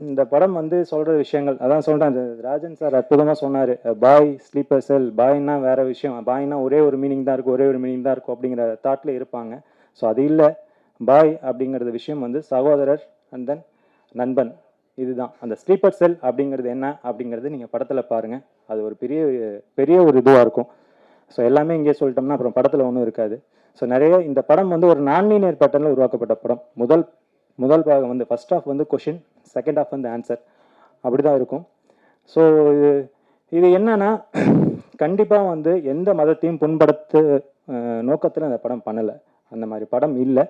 இந்த படம் வந்து சொல்கிற விஷயங்கள் அதான் சொல்கிறேன் அந்த ராஜன் சார் அற்புதமாக சொன்னார் பாய் ஸ்லீப்பர் செல் பாய்னா வேறு விஷயம் பாய்னா ஒரே ஒரு மீனிங் தான் இருக்கும் ஒரே ஒரு மீனிங் தான் இருக்கும் அப்படிங்கிற தாட்டில் இருப்பாங்க. ஸோ அது இல்லை பாய் அப்படிங்கிறது விஷயம் வந்து சகோதரர் அண்ட் தென் நண்பன் இதுதான். அந்த ஸ்லீப்பர் செல் அப்படிங்கிறது என்ன அப்படிங்கிறது நீங்கள் படத்தில் பாருங்கள் அது ஒரு பெரிய பெரிய ஒரு இதுவாக இருக்கும். ஸோ எல்லாமே இங்கே சொல்லிட்டோம்னா அப்புறம் படத்தில் ஒன்றும் இருக்காது. ஸோ நிறைய இந்த படம் வந்து ஒரு நான்லீனியர் பேட்டர்னில் உருவாக்கப்பட்ட படம். முதல் முதல் பாகம் வந்து ஃபர்ஸ்ட் ஆஃப் வந்து கொஷின் செகண்ட் ஆஃப் வந்து ஆன்சர் அப்படி தான் இருக்கும். ஸோ இது இது என்னன்னா கண்டிப்பாக வந்து எந்த மதத்தையும் புண்படுத்து நோக்கத்தில் அந்த படம் பண்ணலை. அந்த மாதிரி படம் இல்லை.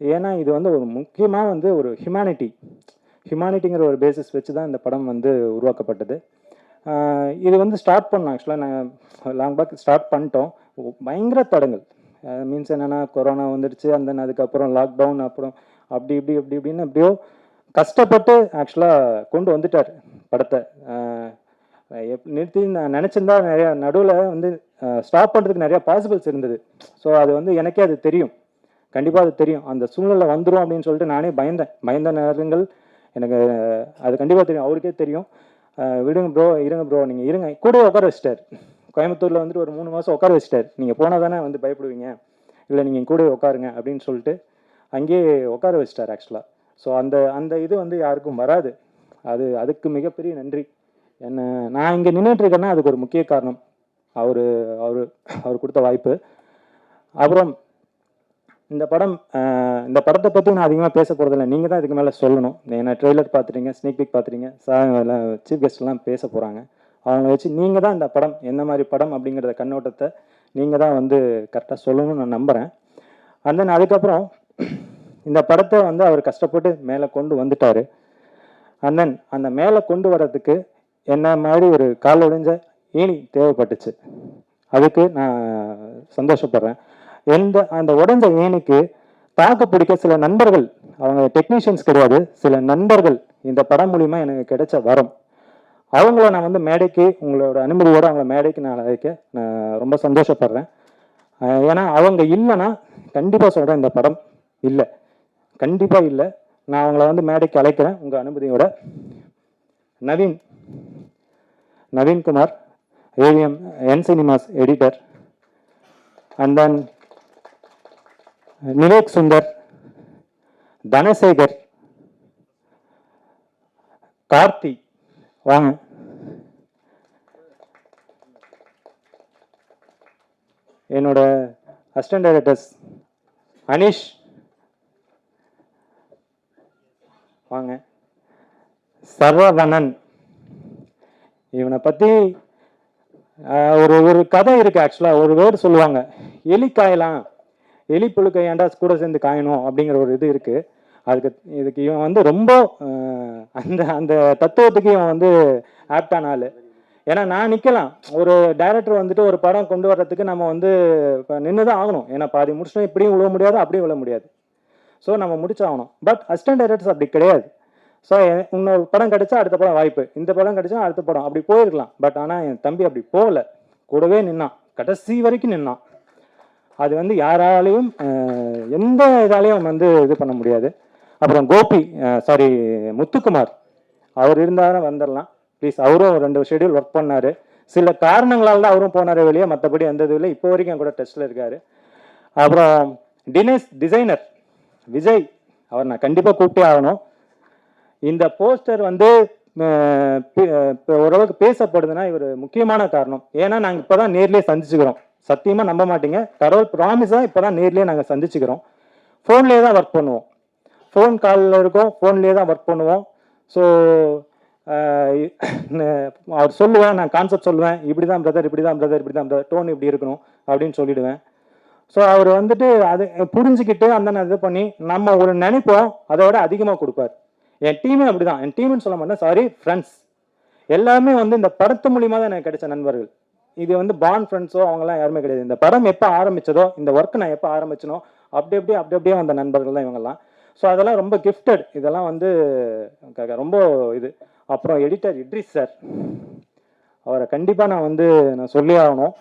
ஏன்னா இது வந்து ஒரு முக்கியமாக வந்து ஒரு ஹியூமனிட்டி ஹியூமனிட்டிங்கிற ஒரு பேசிஸ் வச்சு தான் இந்த படம் வந்து உருவாக்கப்பட்டது. இது வந்து ஸ்டார்ட் பண்ணோம். ஆக்சுவலாக நாங்கள் லாங் பேக் ஸ்டார்ட் பண்ணிட்டோம். பயங்கர தடங்கள். மீன்ஸ் என்னென்னா கொரோனா வந்துடுச்சு அந்த அதுக்கப்புறம் லாக்டவுன் அப்புறம் அப்படி இப்படி இப்படி இப்படின்னு எப்படியோ கஷ்டப்பட்டு ஆக்சுவலாக கொண்டு வந்துட்டார் படத்தை. எப் நிறுத்தி நான் நினச்சிருந்தா நிறையா நடுவில் வந்து ஸ்டாப் பண்ணுறதுக்கு நிறையா பாசிபிள்ஸ் இருந்தது. ஸோ அது வந்து எனக்கே அது தெரியும். கண்டிப்பாக அது தெரியும். அந்த சூழ்நிலை வந்துடும் அப்படின்னு சொல்லிட்டு நானே பயந்தேன். பயந்த நேரங்கள் எனக்கு அது கண்டிப்பாக தெரியும். அவருக்கே தெரியும். விடுங்க ப்ரோ இருங்க ப்ரோ நீங்கள் இருங்க. கூட உட்கார வச்சிட்டார். கோயம்புத்தூரில் வந்துட்டு ஒரு மூணு மாதம் உட்கார வச்சிட்டார். நீங்கள் போனால் தானே வந்து பயப்படுவீங்க. இல்லை நீங்கள் கூட உட்காருங்க அப்படின்னு சொல்லிட்டு அங்கேயே உட்கார வச்சிட்டார் ஆக்சுவலாக ஸோ அந்த அந்த இது வந்து யாருக்கும் வராது. அது அதுக்கு மிகப்பெரிய நன்றி. என்ன நான் இங்கே நின்றுட்டு இருக்கேன்னா அதுக்கு ஒரு முக்கிய காரணம். அவர் அவர் அவர் கொடுத்த வாய்ப்பு. அப்புறம் இந்த படம் இந்த படத்தை பற்றி நான் அதிகமாக பேச போகிறதில்ல நீங்கள் தான் இதுக்கு மேலே சொல்லணும். ஏன்னா ட்ரெய்லர் பார்த்துட்டீங்க ஸ்னீக் பிக் பார்த்துட்டீங்க சார் சீஃப் கெஸ்ட்லாம் பேச போகிறாங்க அவங்கள வச்சு நீங்கள் தான் இந்த படம் என்ன மாதிரி படம் அப்படிங்கிறத கண்ணோட்டத்தை நீங்கள் தான் வந்து கரெக்டாக சொல்லணும்னு நான் நம்புகிறேன் அண்ட் தென் அதுக்கப்புறம் இந்த படத்தை வந்து அவர் கஷ்டப்பட்டு மேலே கொண்டு வந்துட்டார். அண்ணன் அந்த மேலே கொண்டு வர்றதுக்கு என்ன மாதிரி ஒரு கால் உடைஞ்ச ஏணி தேவைப்பட்டுச்சு. அதுக்கு நான் சந்தோஷப்படுறேன். எந்த அந்த உடைஞ்ச ஏணிக்கு தாக்கு பிடிக்க சில நண்பர்கள் அவங்க டெக்னீஷியன்ஸ் கிடையாது சில நண்பர்கள் இந்த படம் மூலிமா எனக்கு கிடைச்ச வரம். அவங்கள நான் வந்து மேடைக்கு உங்களோட அனுமதியோடு அவங்கள மேடைக்கு நான் அழைக்க நான் ரொம்ப சந்தோஷப்படுறேன். ஏன்னா அவங்க இல்லைன்னா கண்டிப்பாக சொல்கிறேன் இந்த படம் இல்லை. கண்டிப்பாக இல்லை. நான் அவங்கள வந்து மேடைக்கு அழைக்கிறேன். உங்கள் அனுமதியோட Naveen Naveenkumar AVM N cinemas editor and then Nivek Sundar Dhanasekar Karthi வாங்க. என்னோட அசிஸ்டன்ட் டைரக்டர்ஸ் அனீஷ் வாங்க. சர்வவனன் இவனை பற்றி ஒரு ஒரு கதை இருக்குது ஆக்சுவலாக ஒரு வேர்டு சொல்லுவாங்க. எலி காயலாம். எலி புழுக்க ஏன்டா கூட சேர்ந்து காயணும் அப்படிங்கிற ஒரு இது இருக்குது அதுக்கு இதுக்கு இவன் வந்து ரொம்ப அந்த அந்த தத்துவத்துக்கு இவன் வந்து ஆப்டான ஆள். ஏன்னா நான் நிற்கலாம் ஒரு டைரக்டர் வந்துட்டு ஒரு படம் கொண்டு வர்றதுக்கு நம்ம வந்து நின்று தான் ஆகணும். ஏன்னா பாதி முடிச்சுனா இப்படியும் விழ முடியாது அப்படியும் விழ முடியாது. ஸோ நம்ம முடிச்சாகணும். பட் அசிஸ்டன்ட் டைரக்டர்ஸ் அப்படி கிடையாது. ஸோ இன்னொரு படம் கிடைச்சா அடுத்த படம் வாய்ப்பு. இந்த படம் கிடைச்சா அடுத்த படம். அப்படி போயிருக்கலாம். பட் ஆனால் என் தம்பி அப்படி போகல. கூடவே நின்னான். கடைசி வரைக்கும் நின்னான். அது வந்து யாராலையும் எந்த இதாலையும் வந்து இது பண்ண முடியாது. அப்புறம் கோபி சாரி முத்துக்குமார். அவர் இருந்தாலும் வந்துடலாம். ப்ளீஸ் அவரும் ரெண்டு ஷெட்யூல் ஒர்க் பண்ணார். சில காரணங்களால் தான் அவரும் போனார் வெளியே. மற்றபடி எந்த இல்லை. இப்போ வரைக்கும் கூட டெஸ்ட்டில் இருக்கார். அப்புறம் டினேஷ் டிசைனர் விஜய் அவர் நான் கண்டிப்பாக கூப்பிட்டே ஆகணும். இந்த போஸ்டர் வந்து ஓரளவுக்கு பேசப்படுதுன்னா இவர் முக்கியமான காரணம். ஏன்னா நாங்கள் இப்போ தான் நேர்லேயே சந்திச்சுக்கிறோம். சத்தியமாக நம்ப மாட்டீங்க. கடவுள் ப்ராமிஸாக இப்போ தான் நேர்லேயே நாங்கள் சந்திச்சுக்கிறோம். ஃபோன்லேயே தான் ஒர்க் பண்ணுவோம். ஃபோன் காலில் இருக்கோம் ஃபோன்லேயே தான் ஒர்க் பண்ணுவோம். ஸோ அவர் சொல்லுவேன் நான் கான்செப்ட் சொல்லுவேன். இப்படி தான் பிரதர் இப்படி தான் பிரதர் இப்படி தான் பிரதர் டோன் இப்படி இருக்கணும் அப்படின்னு சொல்லிடுவேன். ஸோ அவர் வந்துட்டு அது புரிஞ்சுக்கிட்டு அந்த இது பண்ணி நம்ம ஒரு நினைப்போம் அதோட அதிகமாக கொடுப்பார். என் டீமே அப்படிதான். என் டீம்னு சொல்ல மாட்டேன். சாரி ஃப்ரெண்ட்ஸ் எல்லாமே வந்து இந்த படத்து மூலியமாக தான் எனக்கு கிடைச்ச நண்பர்கள். இது வந்து பாண்ட் ஃப்ரெண்ட்ஸோ அவங்கலாம் யாருமே கிடையாது. இந்த படம் எப்போ ஆரம்பிச்சதோ இந்த ஒர்க் நான் எப்போ ஆரம்பிச்சனோ அப்படி அப்படியே அப்படி அப்படியே வந்த நண்பர்கள் தான் இவங்கெல்லாம். ஸோ அதெல்லாம் ரொம்ப கிஃப்டட் இதெல்லாம் வந்து ரொம்ப இது. அப்புறம் எடிட்டர் இட்ரிஸ் சார். அவரை கண்டிப்பாக நான் வந்து நான் சொல்லி ஆகணும்.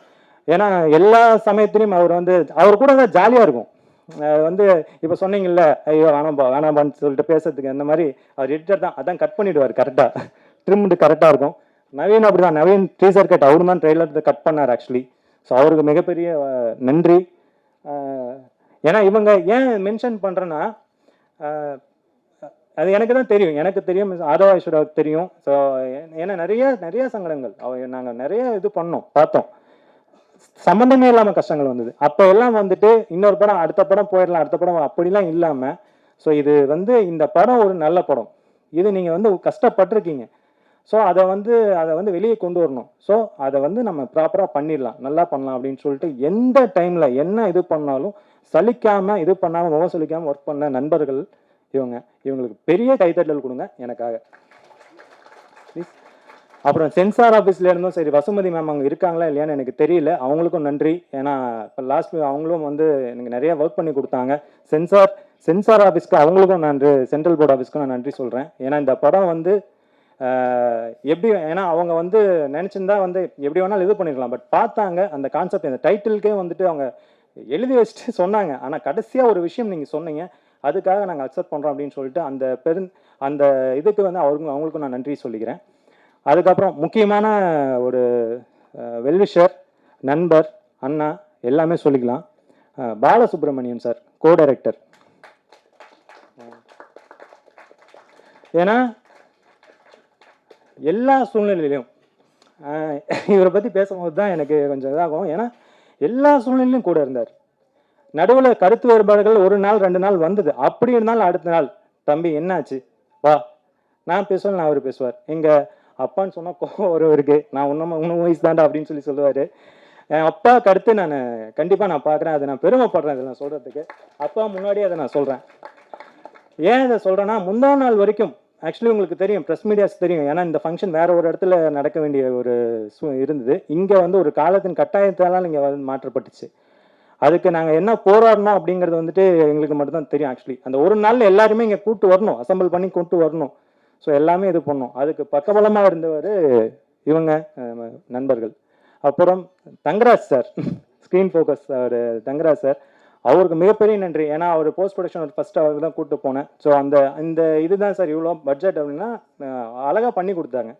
ஏன்னா எல்லா சமயத்துலையும் அவர் வந்து அவர் கூட தான் ஜாலியாக இருக்கும். வந்து இப்போ சொன்னீங்கல்ல ஐயோ வேணாம்பா வேணாம்பான்னு சொல்லிட்டு பேசுறதுக்கு அந்த மாதிரி அவர் எடிட்டர் தான் அதான் கட் பண்ணிடுவார் கரெக்டாக ட்ரிம்டு கரெக்டாக இருக்கும். நவீன் அப்படி தான் நவீன் டீசர் கட் அவரு தான் ட்ரெய்லர் கட் பண்ணார் ஆக்சுவலி ஸோ அவருக்கு மிகப்பெரிய நன்றி. ஏன்னா இவங்க ஏன் மென்ஷன் பண்ணுறேன்னா அது எனக்கு தான் தெரியும். எனக்கு தெரியும் ஆதவ ஐஸ்வர்யாவுக்கு தெரியும். ஸோ ஏன்னா நிறைய நிறைய சங்கடங்கள் அவ நாங்கள் நிறைய இது பண்ணோம் பார்த்தோம். சம்மந்தமே இல்லாம கஷ்டங்கள் வந்தது. அப்போ எல்லாம் வந்துட்டு இன்னொரு படம் அடுத்த படம் போயிடலாம் அடுத்த படம் அப்படிலாம் இல்லாம ஸோ இது வந்து இந்த படம் ஒரு நல்ல படம். இது நீங்க வந்து கஷ்டப்பட்டிருக்கீங்க. ஸோ அதை வந்து அதை வந்து வெளியே கொண்டு வரணும். ஸோ அதை வந்து நம்ம ப்ராப்பராக பண்ணிடலாம். நல்லா பண்ணலாம் அப்படின்னு சொல்லிட்டு எந்த டைமில் என்ன இது பண்ணாலும் சலிக்காமல் இது பண்ணாமல் முகம் சலிக்காமல் ஒர்க் பண்ண நண்பர்கள் இவங்க. இவங்களுக்கு பெரிய கைத்தட்டல் கொடுங்க. எனக்காக. அப்புறம் சென்சார் ஆஃபீஸ்ல இருந்தும் சரி வசுமதி மேம் அங்கே இருக்காங்களா இல்லையான்னு எனக்கு தெரியல. அவங்களுக்கும் நன்றி. ஏன்னா இப்போ லாஸ்ட் அவங்களும் வந்து எனக்கு நிறைய ஒர்க் பண்ணி கொடுத்தாங்க. சென்சார் சென்சார் ஆஃபீஸ்க்கு அவங்களுக்கும் நன்றி. சென்ட்ரல் போர்டு ஆஃபீஸ்க்கும் நான் நன்றி சொல்கிறேன் ஏன்னா இந்த படம் வந்து எப்படி ஏன்னா அவங்க வந்து நினச்சிருந்தா வந்து எப்படி வேணாலும் இது பண்ணிருக்கலாம். பட் பார்த்தாங்க அந்த கான்செப்ட் அந்த டைட்டிலுக்கே வந்துட்டு அவங்க எழுதி வச்சுட்டு சொன்னாங்க. ஆனால் கடைசியாக ஒரு விஷயம் நீங்கள் சொன்னீங்க. அதுக்காக நாங்கள் அக்செப்ட் பண்ணுறோம் அப்படின்னு சொல்லிட்டு அந்த பெரு அந்த இதுக்கு வந்து அவருக்கும் அவங்களுக்கும் நான் நன்றி சொல்லிக்கிறேன். அதுக்கப்புறம் முக்கியமான ஒரு வெல்விஷர் நண்பர் அண்ணா எல்லாமே சொல்லிக்கலாம். பாலசுப்ரமணியன் சார் கோ டைரக்டர் ஏன்னா எல்லா சூழ்நிலையிலையும் இவரை பற்றி பேசும்போது தான் எனக்கு கொஞ்சம் இதாகும். ஏன்னா எல்லா சூழ்நிலையிலும் கூட இருந்தார். நடுவில் கருத்து வேறுபாடுகள் ஒரு நாள் ரெண்டு நாள் வந்தது. அப்படி இருந்தாலும் அடுத்த நாள் தம்பி என்னாச்சு? வா. நான் பேசுவேன் நான் அவர் பேசுவார். எங்கள் அப்பான்னு சொன்னால் கோவம் ஒருவருக்கு நான் உன்னமா உன்ன வயசு தாண்டா அப்படின்னு சொல்லி சொல்லுவார். என் அப்பாவுக்கு அடுத்து நான் கண்டிப்பாக நான் பார்க்குறேன் அதை நான் பெருமைப்படுறேன் இதை நான் சொல்கிறதுக்கு அப்பா முன்னாடியே அதை நான் சொல்கிறேன் ஏன் இதை சொல்கிறேன்னா முந்தா நாள் வரைக்கும் ஆக்சுவலி உங்களுக்கு தெரியும் ப்ரெஸ் மீடியாஸ் தெரியும். ஏன்னா இந்த ஃபங்க்ஷன் வேற ஒரு இடத்துல நடக்க வேண்டிய ஒரு இருந்தது. இங்கே வந்து ஒரு காலத்தின் கட்டாயத்தால இங்கே வந்து மாற்றப்பட்டுச்சு. அதுக்கு நாங்கள் என்ன போராடணும் அப்படிங்கிறது வந்துட்டு எங்களுக்கு மட்டும்தான் தெரியும் ஆக்சுவலி அந்த ஒரு நாளில் எல்லாருமே இங்கே கூட்டு வரணும். அசம்பிள் பண்ணி கூட்டு வரணும். ஸோ எல்லாமே இது பண்ணோம். அதுக்கு பக்கபலமாக இருந்தவர் இவங்க நண்பர்கள். அப்புறம் தங்கராஜ் சார் ஸ்க்ரீன் ஃபோக்கஸ் அவர் தங்கராஜ் சார். அவருக்கு மிகப்பெரிய நன்றி. ஏன்னா அவர் போஸ்ட் ப்ரொடக்ஷன் ஃபஸ்ட்டு அவருக்கு தான் கூப்பிட்டு போனேன். ஸோ அந்த இந்த இதுதான் சார் இவ்வளோ பட்ஜெட் அப்படின்னா அழகாக பண்ணி கொடுத்தாங்க.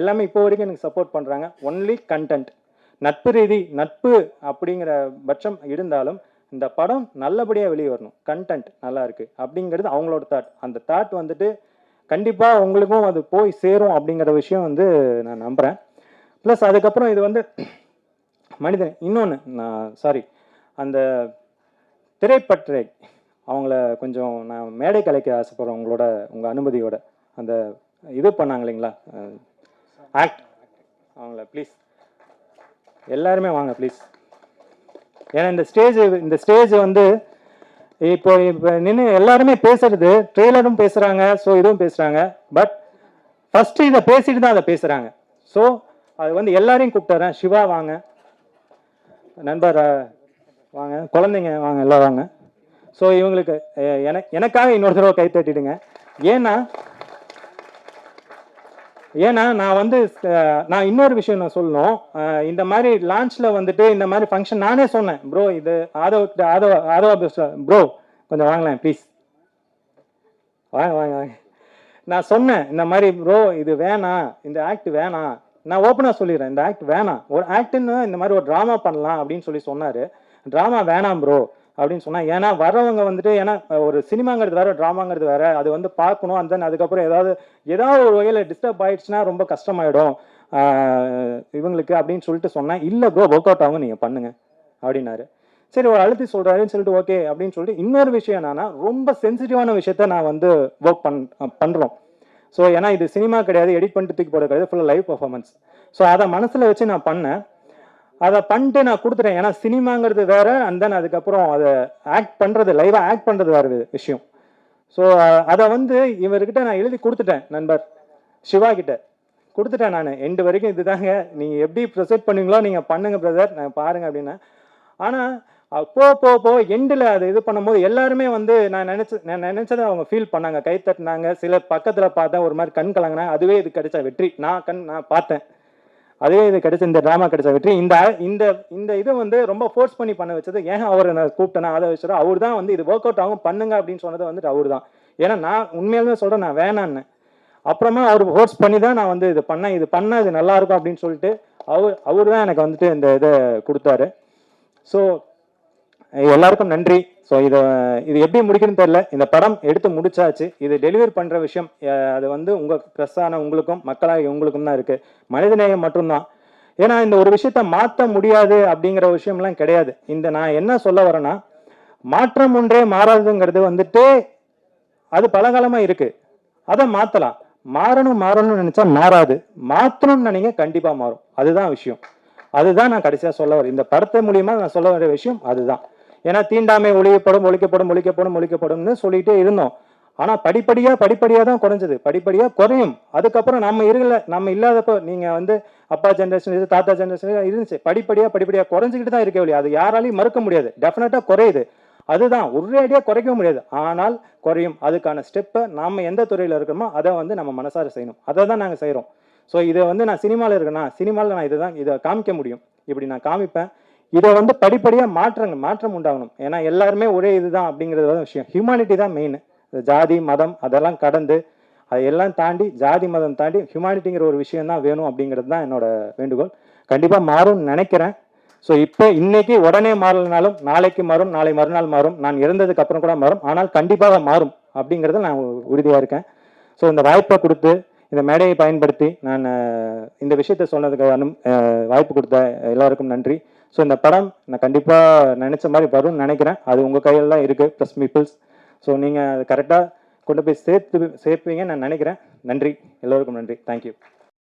எல்லாமே இப்போ வரைக்கும் எனக்கு சப்போர்ட் பண்ணுறாங்க ஒன்லி கண்டென்ட் நட்பு ரீதி நட்பு அப்படிங்கிற பட்சம் இருந்தாலும் இந்த படம் நல்லபடியாக வெளியே வரணும். கண்டென்ட் நல்லா இருக்குது அப்படிங்கிறது அவங்களோட தாட் அந்த தாட் வந்துட்டு கண்டிப்பாக உங்களுக்கும் அது போய் சேரும் அப்படிங்கிற விஷயம் வந்து நான் நம்புகிறேன் ப்ளஸ் அதுக்கப்புறம் இது வந்து மனிதன் இன்னொன்று நான் சாரி அந்த திரைப்பற்றை அவங்கள கொஞ்சம் நான் மேடை கலைக்க ஆசைப்படுறேன் உங்களோட உங்கள் அனுமதியோட. அந்த இது பண்ணாங்க இல்லைங்களா? ஆக்ட் அவங்கள ப்ளீஸ் எல்லாருமே வாங்க ப்ளீஸ் ஏன்னா இந்த ஸ்டேஜ் இந்த ஸ்டேஜ் வந்து இப்போ இப்போ நின்று எல்லாருமே பேசுறது ட்ரெய்லரும் பேசுகிறாங்க ஸோ இதுவும் பேசுகிறாங்க பட் ஃபஸ்ட்டு இதை பேசிட்டு தான் அதை பேசுகிறாங்க ஸோ அது வந்து எல்லாரையும் கூப்பிட்டுறேன். சிவா வாங்க. நண்பர் வாங்க. குழந்தைங்க வாங்க எல்லாம் வாங்க. ஸோ இவங்களுக்கு எனக்கு எனக்காக இன்னொரு தடவை கை தட்டிடுங்க. ஏன்னா ஏன்னா நான் வந்து நான் இன்னொரு விஷயம் நான் சொல்லணும். இந்த மாதிரி லான்ச்ல வந்துட்டு இந்த மாதிரி ஃபங்க்ஷன் நானே சொன்னேன். ப்ரோ இது ஆதவ ஆதவ ஆதவ ப்ரோ கொஞ்சம் வாங்கலாம் ப்ளீஸ் வாங்க வாங்க வாங்க. நான் சொன்னேன் இந்த மாதிரி ப்ரோ இது வேணாம். இந்த ஆக்ட் வேணாம். நான் ஓப்பனாக சொல்லிடுறேன் இந்த ஆக்ட் வேணாம். ஒரு ஆக்ட்னு இந்த மாதிரி ஒரு ட்ராமா பண்ணலாம் அப்படின்னு சொல்லி சொன்னார். ட்ராமா வேணாம் ப்ரோ அப்படின்னு சொன்னால் ஏன்னா வரவங்க வந்துட்டு ஏன்னா ஒரு சினிமாங்கிறது வேற ட்ராமாங்கிறது வேற அது வந்து பார்க்கணும் அந்த தென் அதுக்கப்புறம் ஏதாவது ஏதாவது ஒரு வகையில் டிஸ்டர்ப் ஆயிடுச்சுன்னா ரொம்ப கஷ்டமாயிடும். இவங்களுக்கு அப்படின்னு சொல்லிட்டு சொன்னேன் இல்லை ப்ரோ ஒர்க் அவுட் ஆகும் நீங்கள் பண்ணுங்க அப்படின்னாரு. சரி ஒரு அழுத்தி சொல்கிறாருன்னு சொல்லிட்டு ஓகே அப்படின்னு சொல்லிட்டு இன்னொரு விஷயம் என்னன்னா ரொம்ப சென்சிட்டிவான விஷயத்த நான் வந்து ஒர்க் பண் பண்ணுறோம் ஸோ ஏன்னா இது சினிமா கிடையாது எடிட் பண்ணிட்டு தூக்கி போட கிடையாது ஃபுல்லாக லைவ் பர்ஃபார்மன்ஸ் ஸோ அதை மனசில் வச்சு நான் பண்ணேன். அதை பண்ணிட்டு நான் கொடுத்துட்டேன். ஏன்னா சினிமாங்கிறது வேற அண்ட் தென் அதுக்கப்புறம் அதை ஆக்ட் பண்ணுறது லைவாக ஆக்ட் பண்ணுறது வேறு விஷயம். ஸோ அதை வந்து இவர்கிட்ட நான் எழுதி கொடுத்துட்டேன் நண்பர். சிவா கிட்ட. கொடுத்துட்டேன் நான். எண்டு வரைக்கும் இதுதாங்க. நீங்கள் எப்படி ப்ரொசீட் பண்ணுவீங்களோ நீங்கள் பண்ணுங்க பிரதர் நான் பாருங்க அப்படின்னு. ஆனால் போ போ போ எண்டில் அதை இது பண்ணும்போது எல்லாருமே வந்து நான் நினச்சி நான் நினச்சதை அவங்க ஃபீல் பண்ணாங்க. கை தட்டினாங்க. சிலர் பக்கத்தில் பார்த்தா ஒரு மாதிரி கண் கலங்கினா. அதுவே இது கிடைச்ச வெற்றி. நான் கண் நான் பார்த்தேன். அதே இது கிடைச்ச இந்த ட்ராமா கிடைச்ச வெற்றி. இந்த இந்த இந்த இது வந்து ரொம்ப ஃபோர்ஸ் பண்ணி பண்ண வச்சது ஏன் அவர் நான் கூப்பிட்டேனா அதை வச்சுரோ அவர் தான் வந்து இது ஒர்க் அவுட் ஆகும் பண்ணுங்க அப்படின்னு சொன்னது வந்துட்டு அவர் தான் ஏன்னா நான் உண்மையாலுமே சொல்கிறேன் நான் வேணான்னு. அப்புறமா அவர் ஃபோர்ஸ் பண்ணி தான் நான் வந்து இது பண்ணேன். இது பண்ணால் இது நல்லா இருக்கும் அப்படின்னு சொல்லிட்டு அவர் அவர் தான் எனக்கு வந்துட்டு இந்த இதை கொடுத்தாரு. ஸோ எல்லாருக்கும் நன்றி. ஸோ இதை இது எப்படி முடிக்கணும்னு தெரில இந்த படம் எடுத்து முடிச்சாச்சு. இது டெலிவரி பண்ணுற விஷயம் அது வந்து உங்கள் ப்ரெஸ்ஸான உங்களுக்கும் மக்களாகி உங்களுக்கும் தான் இருக்குது மனிதநேயம் மட்டும்தான். ஏன்னா இந்த ஒரு விஷயத்த மாற்ற முடியாது அப்படிங்கிற விஷயம்லாம் கிடையாது. இந்த நான் என்ன சொல்ல வரேன்னா மாற்றம் ஒன்றே மாறாதுங்கிறது வந்துட்டு அது பலகாலமாக இருக்குது அதை மாற்றலாம் மாறணும் மாறணும்னு நினச்சா மாறாது. மாற்றணும்னு நினைங்க கண்டிப்பாக மாறும். அதுதான் விஷயம். அதுதான் நான் கடைசியாக சொல்ல வரேன். இந்த படத்தை மூலியமாக நான் சொல்ல வர விஷயம் அதுதான். ஏன்னா தீண்டாமை ஒழிக்கப்படும் ஒழிக்கப்படும் ஒழிக்கப்படும் ஒழிக்கப்படும்னு சொல்லிட்டே இருந்தோம். ஆனால் படிப்படியாக படிப்படியாக தான் குறைஞ்சது. படிப்படியாக குறையும். அதுக்கப்புறம் நம்ம இருக்கல நம்ம இல்லாதப்போ நீங்கள் வந்து அப்பா ஜென்ரேஷன் தாத்தா ஜென்ரேஷன் இருந்துச்சு. படிப்படியாக படிப்படியாக குறைஞ்சிக்கிட்டு தான் இருக்கே வழி அது யாராலையும் மறுக்க முடியாது. டெஃபினட்டாக குறையுது. அதுதான் ஒரேடியாக குறைக்க முடியாது. ஆனால் குறையும். அதுக்கான ஸ்டெப்பை நாம் எந்த துறையில் இருக்கிறோமோ அதை வந்து நம்ம மனசார செய்யணும். அதை தான் நாங்கள் செய்கிறோம் ஸோ இதை வந்து நான் சினிமாவில் இருக்கேன்னா சினிமாவில் நான் இதை தான் இதை காமிக்க முடியும். இப்படி நான் காமிப்பேன். இதை வந்து படிப்படியாக மாற்றங்க மாற்றம் உண்டாகணும். ஏன்னா எல்லாருமே ஒரே இதுதான் அப்படிங்கிறது தான் விஷயம். ஹியூமானிட்டி தான் மெயின் ஜாதி மதம் அதெல்லாம் கடந்து அதை எல்லாம் தாண்டி ஜாதி மதம் தாண்டி ஹியூமானிட்டிங்கிற ஒரு விஷயம் தான் வேணும் அப்படிங்கிறது தான் என்னோட வேண்டுகோள். கண்டிப்பாக மாறும்னு நினைக்கிறேன். ஸோ இப்போ இன்னைக்கு உடனே மாறலனாலும் நாளைக்கு மாறும் நாளை மறுநாள் மாறும் நான் இறந்ததுக்கு அப்புறம் கூட மாறும் ஆனால் கண்டிப்பாக மாறும் அப்படிங்கிறத நான் உறுதியாக இருக்கேன். ஸோ இந்த வாய்ப்பை கொடுத்து இந்த மேடையை பயன்படுத்தி நான் இந்த விஷயத்தை சொன்னதுக்கு வாய்ப்பு கொடுத்த எல்லாருக்கும் நன்றி. ஸோ இந்த படம் நான் கண்டிப்பாக நினச்ச மாதிரி வரும்னு நினைக்கிறேன். அது உங்கள் கையில் தான் இருக்குது ப்ளஸ் பீப்புள்ஸ் ஸோ நீங்கள் அது கரெக்டாக கொண்டு போய் சேர்த்து சேர்ப்பீங்கன்னு நான் நினைக்கிறேன். நன்றி. எல்லோருக்கும் நன்றி. தேங்க்யூ